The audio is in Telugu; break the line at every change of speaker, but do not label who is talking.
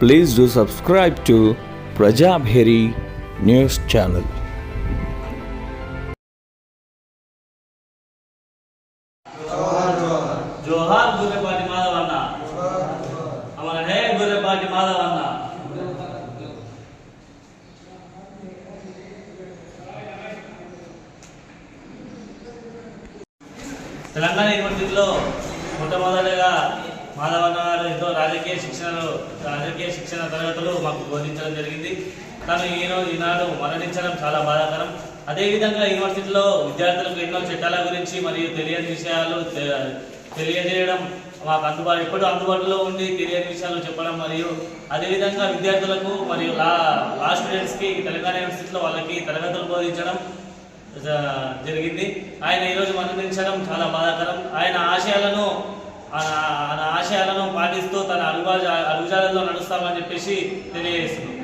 Please do subscribe to Prajabheri News Channel.
జోహార్ గుర్రెపాటి అమర హే గుర్రెపాటి తెలంగాణ యూనివర్సిటీలో మొట్టమొదటిగా మాధవన్న గారు ఎంతో రాజకీయ శిక్షణలు రాజకీయ శిక్షణ తరగతులు మాకు బోధించడం జరిగింది. తను ఈరోజు ఈనాడు మరణించడం చాలా బాధాకరం. అదేవిధంగా యూనివర్సిటీలో విద్యార్థులకు ఎన్నో చట్టాల గురించి మరియు తెలియని విషయాలు తెలియజేయడం మాకు అందుబాటు ఎప్పుడు అందుబాటులో ఉండి తెలియని విషయాలు చెప్పడం మరియు అదేవిధంగా విద్యార్థులకు మరియు లా లా స్టూడెంట్స్కి తెలంగాణ యూనివర్సిటీలో వాళ్ళకి తరగతులు బోధించడం జరిగింది. ఆయన ఈరోజు మరణించడం చాలా బాధాకరం. ఆయన ఆశయాలను తన అడుగు అడుగుజాడల్లో నడుస్తామని చెప్పేసి తెలియజేస్తున్నాం.